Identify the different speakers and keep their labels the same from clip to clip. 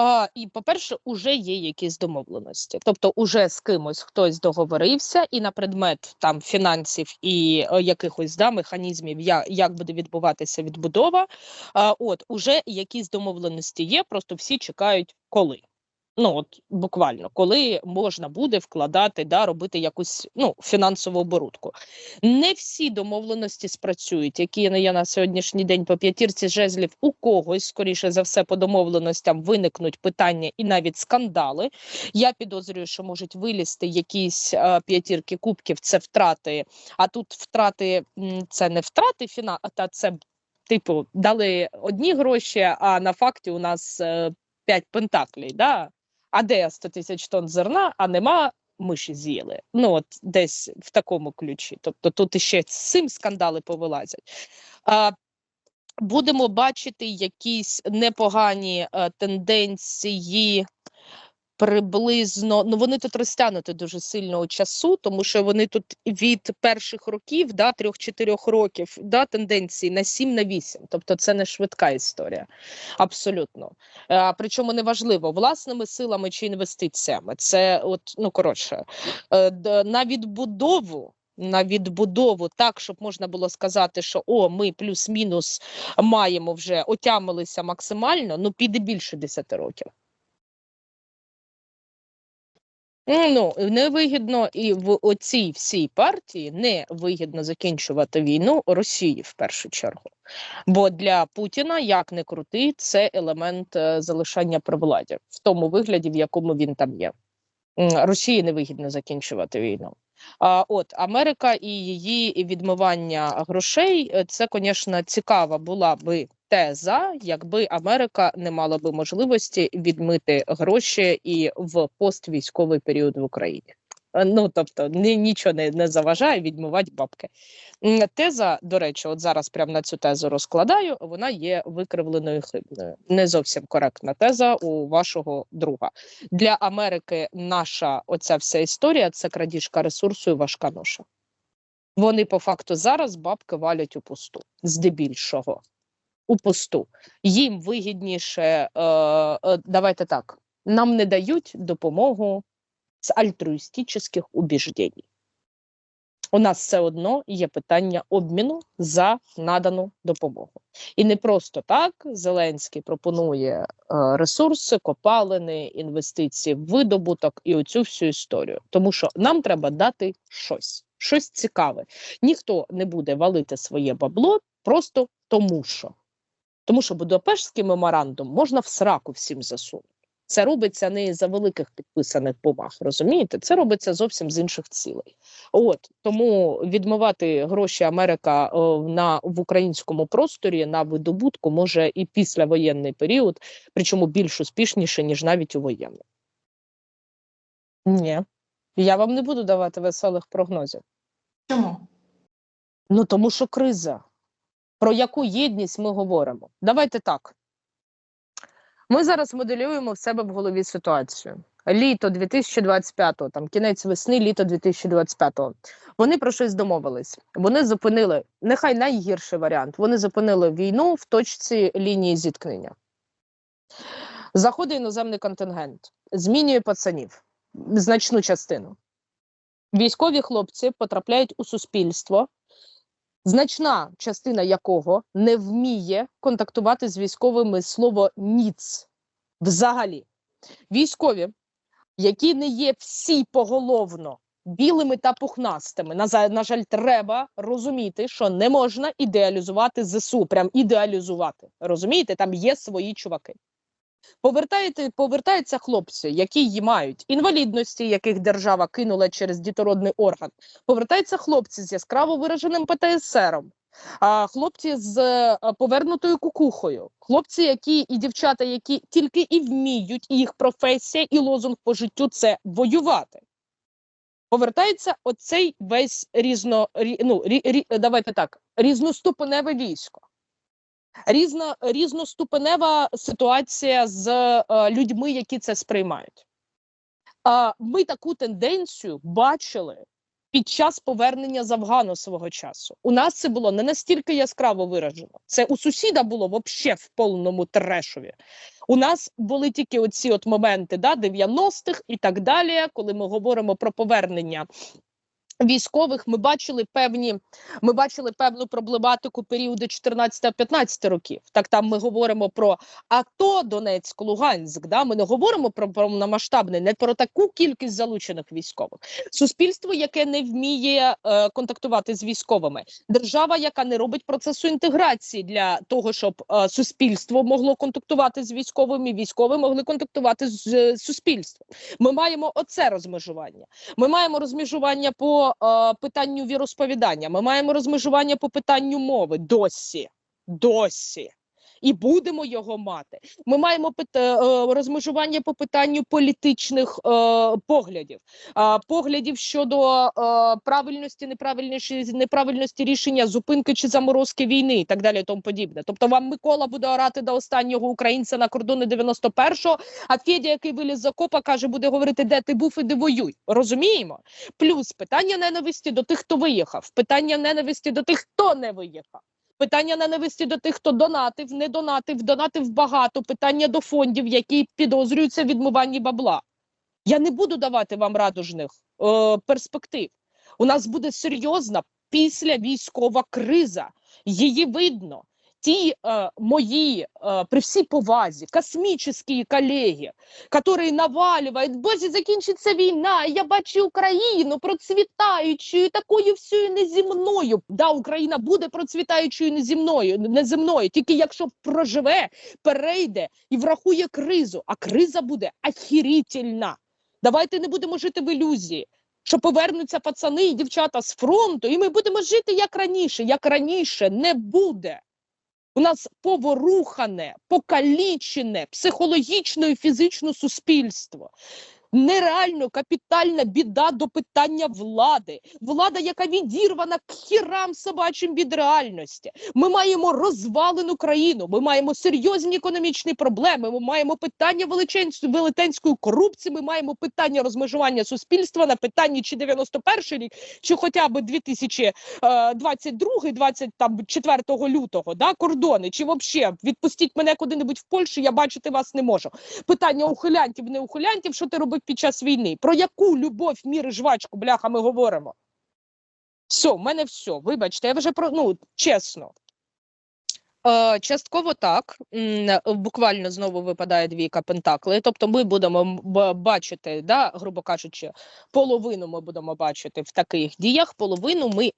Speaker 1: А, і, по-перше, уже є якісь домовленості. Тобто, уже з кимось хтось договорився, і на предмет там фінансів і е, якихось да, механізмів, я, як буде відбуватися відбудова. А, от уже якісь домовленості є, просто всі чекають коли. Ну от буквально, коли можна буде вкладати, да, робити якусь ну, фінансову оборудку. Не всі домовленості спрацюють, які є на сьогоднішній день по п'ятірці жезлів. У когось, скоріше за все, по домовленостям виникнуть питання і навіть скандали. Я підозрюю, що можуть вилізти якісь е, п'ятірки кубків, це втрати. А тут втрати це не втрати фіна, та це типу дали одні гроші, а на факті у нас е, п'ять пентаклей. Да? А де 100 тисяч тонн зерна, а нема. Миші з'їли. Ну от десь в такому ключі. Тобто тут іще з цим скандали повилазять. А, будемо бачити якісь непогані е, тенденції. Приблизно ну вони тут розтягнуті дуже сильно у часу, тому що вони тут від перших років, да, трьох-чотирьох років, да, тенденції на 7 на 8. Тобто це не швидка історія. Абсолютно. А, причому неважливо, власними силами чи інвестиціями. Це от, ну коротше, е, на відбудову. На відбудову так, щоб можна було сказати, що о, ми плюс-мінус маємо вже отямилися максимально, ну піде більше 10 років. Ну, невигідно і в оцій всій партії не вигідно закінчувати війну Росії в першу чергу. Бо для Путіна, як не крути, це елемент е, залишання при владі в тому вигляді, в якому він там є. Росії не вигідно закінчувати війну. А от Америка і її відмивання грошей е, це, звісно, цікава була би теза, якби Америка не мала би можливості відмити гроші і в поствійськовий період в Україні. Е, Ну тобто ні, нічого не, не заважає відмивати бабки. Теза, до речі, от зараз прямо на цю тезу розкладаю. Вона є викривленою і хибною. Не зовсім коректна теза у вашого друга. Для Америки наша оця вся історія це крадіжка ресурсу і важка ноша. Вони по факту зараз бабки валять у пусту, здебільшого. У пусту. Їм вигідніше, е, е, давайте так, нам не дають допомогу з альтруїстичних убіждень. У нас все одно є питання обміну за надану допомогу. І не просто так Зеленський пропонує е, ресурси, копалини, інвестиції видобуток і оцю всю історію. Тому що нам треба дати щось, щось цікаве. Ніхто не буде валити своє бабло просто тому, що. Тому що Будапештський меморандум можна в сраку всім засунути. Це робиться не за великих підписаних бумаг, розумієте? Це робиться зовсім з інших цілей. От тому відмивати гроші Америка о, на в українському просторі на видобутку може і післявоєнний період, причому більш успішніше ніж навіть у воєнний. Ні, я вам не буду давати веселих прогнозів.
Speaker 2: Чому?
Speaker 1: Ну тому що криза. Про яку єдність ми говоримо? Давайте так. Ми зараз моделюємо в себе в голові ситуацію. Літо 2025-го, там кінець весни, літо 2025-го. Вони про щось домовились. Вони зупинили нехай найгірший варіант. Вони зупинили війну в точці лінії зіткнення. Заходить іноземний контингент, змінює пацанів, значну частину. Військові хлопці потрапляють у суспільство, значна частина якого не вміє контактувати з військовими слово ніц взагалі. Військові, які не є всі поголовно білими та пухнастими. На, на жаль, треба розуміти, що не можна ідеалізувати ЗСУ, прям ідеалізувати. Розумієте, там є свої чуваки. Повертаєте, повертаються хлопці, які мають інвалідності, яких держава кинула через дітородний орган. Повертаються хлопці з яскраво вираженим ПТСРом, а, хлопці з е, повернутою кукухою, хлопці, які і дівчата, які тільки і вміють, і їх професія, і лозунг по життю це воювати. Повертається оцей весь різно, ну, рі, рі, давайте так, різноступеневе військо. Різна, різноступенева ситуація з е, людьми, які це сприймають. А ми таку тенденцію бачили під час повернення з Афгану свого часу. У нас це було не настільки яскраво виражено. Це у сусіда було взагалі в повному трешові. У нас були тільки оці от моменти да, 90-х і так далі, коли ми говоримо про повернення. Військових ми бачили певні, ми бачили певну проблематику періоду 14-15 років. Так там ми говоримо про АТО, Донецьк, Луганськ. Да? Ми не говоримо про повномасштабне, не про таку кількість залучених військових. Суспільство, яке не вміє е, контактувати з військовими, держава, яка не робить процесу інтеграції для того, щоб е, суспільство могло контактувати з військовими, військові могли контактувати з е, суспільством. Ми маємо оце розмежування. Ми маємо розмежування по е, питанню віросповідання. Ми маємо розмежування по питанню мови досі. Досі. І будемо його мати. Ми маємо пита- е, розмежування по питанню політичних е, поглядів, е, поглядів щодо е, правильності, неправильності, неправильності рішення зупинки чи заморозки війни і так далі. Тому подібне. Тобто, вам Микола буде орати до останнього українця на кордони 91-го, а Федя, який виліз з окопа, каже, буде говорити, де ти був і де воюй. Розуміємо? Плюс питання ненависті до тих, хто виїхав, питання ненависті до тих, хто не виїхав. Питання ненависті до тих, хто донатив, не донатив, донатив багато. Питання до фондів, які підозрюються в відмиванні бабла. Я не буду давати вам радужних е, перспектив. У нас буде серйозна після військова криза. Її видно. Ті е, мої, е, при всій повазі, космічні колеги, які навалюють, боже, закінчиться війна, я бачу Україну процвітаючою, такою всю неземною. Да, Україна буде процвітаючою неземною, неземною, тільки якщо проживе, перейде і врахує кризу. А криза буде ахірітельна. Давайте не будемо жити в ілюзії. Що повернуться пацани і дівчата з фронту, і ми будемо жити як раніше. Як раніше не буде. У нас поворухане, покалічене психологічно і фізично суспільство. Нереально капітальна біда до питання влади. Влада, яка відірвана к хірам собачим від реальності. Ми маємо розвалену країну. Ми маємо серйозні економічні проблеми. Ми маємо питання велетенської корупції. Ми маємо питання розмежування суспільства на питанні чи 91 рік, чи хоча б 2022, 24 лютого, да, кордони, чи взагалі відпустіть мене куди-небудь в Польщу, я бачити вас не можу. Питання ухилянтів, не ухилянтів, що ти робив під час війни? Про яку любов, мір і жвачку, бляха, ми говоримо? Все, в мене все. Вибачте, я вже про ну чесно. Е, частково так. Буквально знову випадає двійка пентакли. Тобто, ми будемо бачити, да, грубо кажучи, половину ми будемо бачити в таких діях, половину ми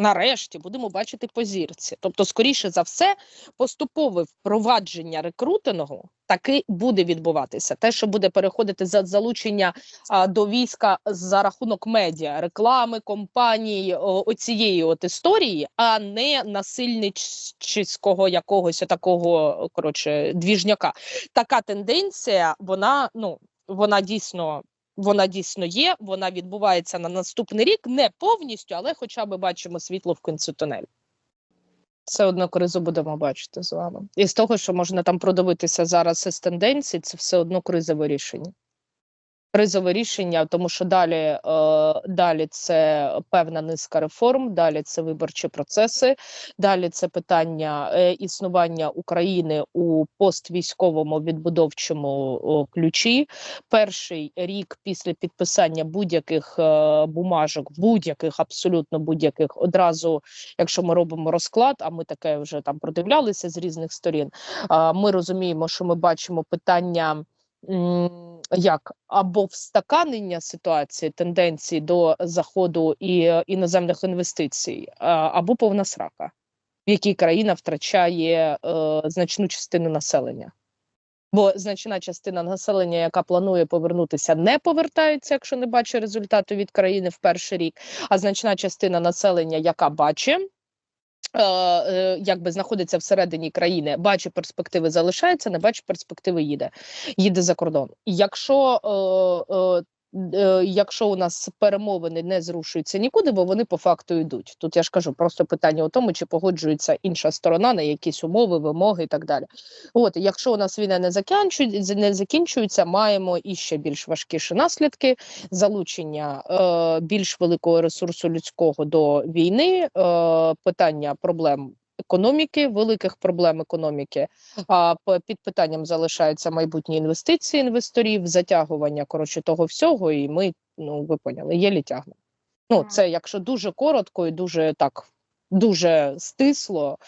Speaker 1: нарешті будемо бачити по зірці. Тобто, скоріше за все, поступове впровадження рекрутингу таки буде відбуватися. Те, що буде переходити за залучення а, до війська за рахунок медіа, реклами, компаній, оцієї от історії, а не насильницького якогось такого коротше двіжняка. Така тенденція, вона ну вона дійсно. Вона дійсно є, вона відбувається на наступний рік, не повністю, але хоча б бачимо світло в кінці тунелю. Це одно кризу будемо бачити з вами. І з того, що можна там продивитися зараз із тенденцій, це все одно кризове рішення. Кризове рішення, тому що далі, е, далі це певна низка реформ, далі це виборчі процеси, далі це питання е, існування України у поствійськовому відбудовчому ключі. Перший рік після підписання будь-яких е, бумажок, будь-яких абсолютно будь-яких, одразу, якщо ми робимо розклад, а ми таке вже там продивлялися з різних сторін. ми розуміємо, що ми бачимо питання. Як або встаканення ситуації, тенденції до заходу і е, іноземних інвестицій, або повна срака, в якій країна втрачає е, значну частину населення. Бо значна частина населення, яка планує повернутися, не повертається, якщо не бачить результату від країни в перший рік. А значна частина населення, яка бачить, е, е, якби знаходиться всередині країни, бачить перспективи, залишається, не бачить перспективи, їде, їде за кордон. Якщо е, е, е, Якщо у нас перемовини не зрушуються нікуди, бо вони по факту йдуть. Тут я ж кажу, просто питання у тому, чи погоджується інша сторона на якісь умови, вимоги і так далі. От, якщо у нас війна не закінчується, не закінчується, маємо і ще більш важкіші наслідки залучення е, більш великого ресурсу людського до війни, е, питання проблем економіки, великих проблем економіки. А під питанням залишаються майбутні інвестиції інвесторів, затягування коротше того всього, і ми, ну ви поняли, єлі тягнемо. Ну, це якщо дуже коротко і дуже так. Дуже стисло,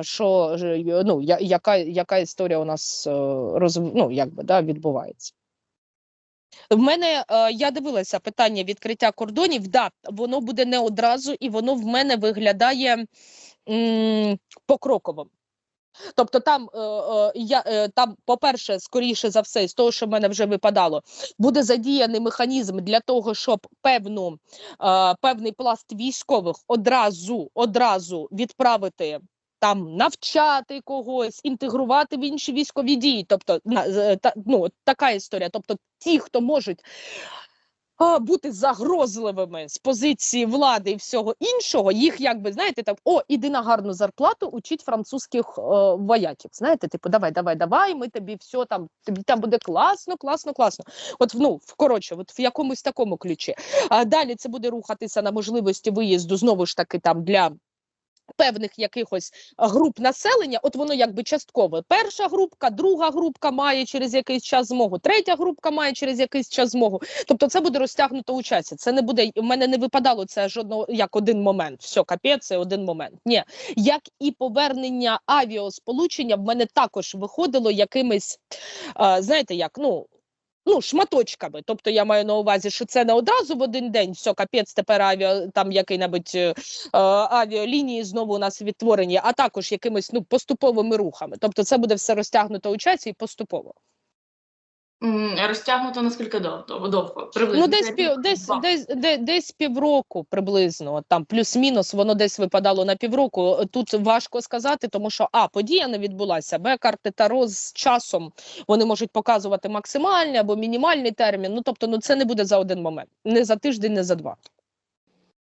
Speaker 1: що ну, яка, яка історія у нас е, роз, ну, якби, да, відбувається. В мене е, я дивилася питання відкриття кордонів. Да, воно буде не одразу, і воно в мене виглядає м, покроково. Тобто, там е, е, я е, там, по-перше, скоріше за все, з того, що в мене вже випадало, буде задіяний механізм для того, щоб певну певний пласт військових одразу одразу відправити. Там навчати когось, інтегрувати в інші військові дії. Тобто, ну, така історія. Тобто, ті, хто можуть бути загрозливими з позиції влади і всього іншого, їх якби знаєте, там о, іди на гарну зарплату, учіть французьких о, вояків. Знаєте, типу, давай, давай, давай, ми тобі все там, тобі там буде класно, класно, класно. От ну, коротше, от в якомусь такому ключі. А далі це буде рухатися на можливості виїзду знову ж таки там для. Певних якихось груп населення, от воно якби частково. Перша групка, друга групка має через якийсь час змогу, третя групка має через якийсь час змогу. Тобто це буде розтягнуто у часі. Це не буде. в мене не випадало це жодного як один момент. Все, капець, це один момент. Ні, як і повернення авіасполучення в мене також виходило якимись, знаєте, як ну. Ну, шматочками. Тобто я маю на увазі, що це не одразу в один день, все, капець, тепер авіа там який-небудь е, е, авіалінії знову у нас відтворені, а також якимись ну поступовими рухами. Тобто, це буде все розтягнуто у часі і поступово.
Speaker 2: Розтягнуто наскільки довго? довго? Приблизно.
Speaker 1: Ну, десь пів, десь, десь десь, десь півроку приблизно, там плюс-мінус, воно десь випадало на півроку. Тут важко сказати, тому що а подія не відбулася. Б карти Таро з часом вони можуть показувати максимальний або мінімальний термін. Ну тобто, ну це не буде за один момент, не за тиждень, не за два.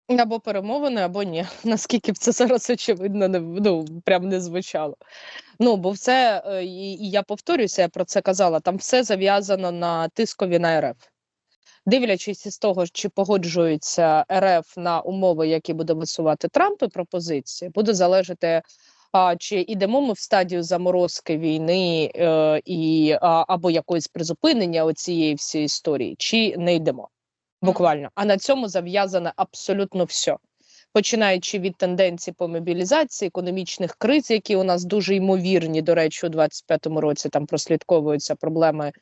Speaker 1: Або перемовини, або ні. Наскільки б це зараз очевидно не ну прям не звучало. Ну бо все, е, і, і я повторюся, я про це казала. Там все зав'язано на тискові на РФ. Дивлячись із того, чи погоджується РФ на умови, які буде висувати Трамп і пропозиції, буде залежати. А чи йдемо ми в стадію заморозки війни е, і а, або якоїсь призупинення оцієї всієї історії, чи не йдемо буквально. А на цьому зав'язане абсолютно все. Починаючи від тенденцій по мобілізації, економічних криз, які у нас дуже ймовірні, до речі, у 25-му році там прослідковуються проблеми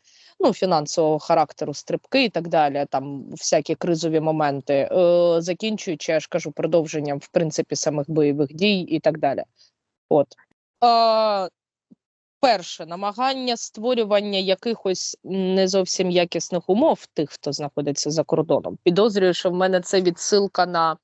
Speaker 1: ну, фінансового характеру, стрибки і так далі, там всякі кризові моменти, е, закінчуючи, я ж кажу, продовженням в принципі самих бойових дій і так далі. От. Е, перше намагання створювання якихось не зовсім якісних умов тих, хто знаходиться за кордоном. Підозрюю, що в мене це відсилка на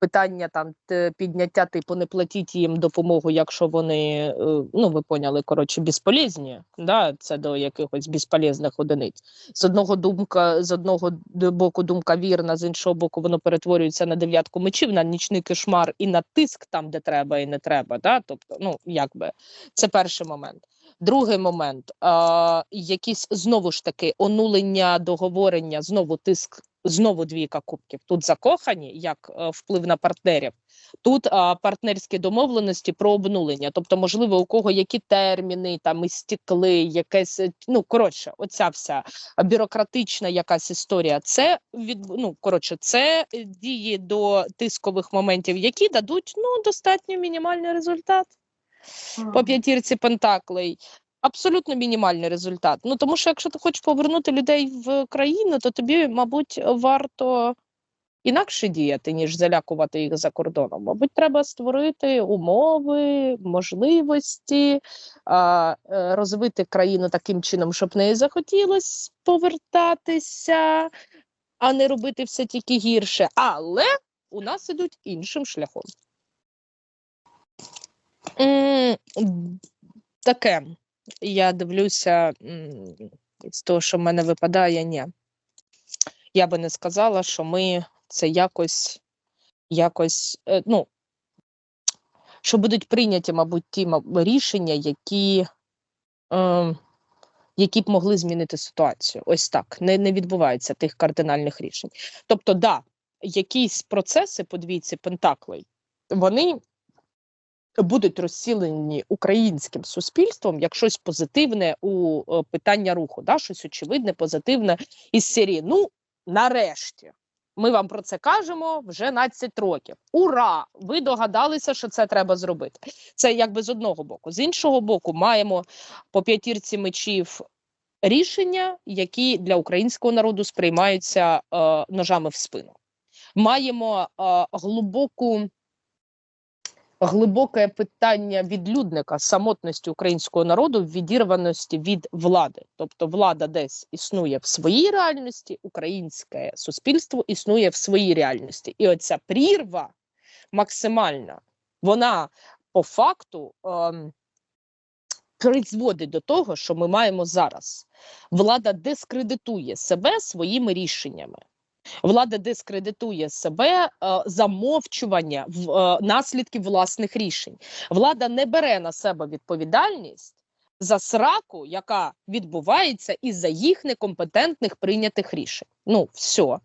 Speaker 1: питання там підняття, типу, не платіть їм допомогу, якщо вони е, ну ви поняли, коротше, безполезні. Да, це до якихось безполезних одиниць. З одного думка, з одного боку, думка вірна, з іншого боку, воно перетворюється на дев'ятку мечів, на нічний кошмар і на тиск там, де треба і не треба. Да? Тобто, ну якби це перший момент. Другий момент, а, якісь знову ж таки онулення договорення, знову тиск, знову двійка кубків. Тут закохані як е, вплив на партнерів. Тут а, партнерські домовленості про обнулення. Тобто, можливо, у кого які терміни там істікли, якесь е, ну коротше, оця вся бюрократична якась історія. Це від ну коротше, це е, дії до тискових моментів, які дадуть ну достатньо мінімальний результат по п'ятірці пентаклей. Абсолютно мінімальний результат. Ну тому що якщо ти хочеш повернути людей в країну, то тобі, мабуть, варто інакше діяти, ніж залякувати їх за кордоном. Мабуть, треба створити умови, можливості, е, розвити країну таким чином, щоб неї захотілося повертатися, а не робити все тільки гірше. Але у нас ідуть іншим шляхом. Таке. Я дивлюся з того, що в мене випадає, ні. Я би не сказала, що ми це якось, якось, е, ну, що будуть прийняті, мабуть, ті рішення, які, е, які б могли змінити ситуацію. Ось так. Не, не відбувається тих кардинальних рішень. Тобто, да, якісь процеси по двійці Пентаклей, вони будуть розцілені українським суспільством як щось позитивне у е, питання руху, да? щось очевидне, позитивне із серії. Ну, нарешті. Ми вам про це кажемо вже 12 років. Ура! Ви догадалися, що це треба зробити. Це якби з одного боку. З іншого боку, маємо по п'ятірці мечів рішення, які для українського народу сприймаються е, ножами в спину. Маємо е, глибоку глибоке питання відлюдника самотності українського народу, відірваності від влади. Тобто влада десь існує в своїй реальності, українське суспільство існує в своїй реальності. І оця прірва максимальна, вона по факту ем, призводить до того, що ми маємо зараз. Влада дискредитує себе своїми рішеннями. Влада дискредитує себе е, замовчування в е, наслідків власних рішень. Влада не бере на себе відповідальність за сраку, яка відбувається із-за їх некомпетентних прийнятих рішень. Ну, все.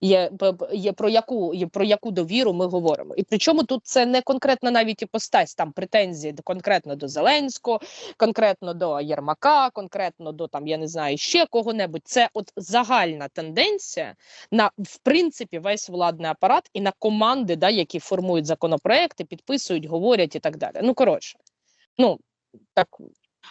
Speaker 1: Є, є про яку є про яку довіру ми говоримо, і причому тут це не конкретно навіть іпостась, там претензії конкретно до Зеленського, конкретно до Єрмака, конкретно до там я не знаю ще кого-небудь. Це от загальна тенденція на в принципі весь владний апарат і на команди, да, які формують законопроекти, підписують, говорять і так далі. Ну коротше, ну так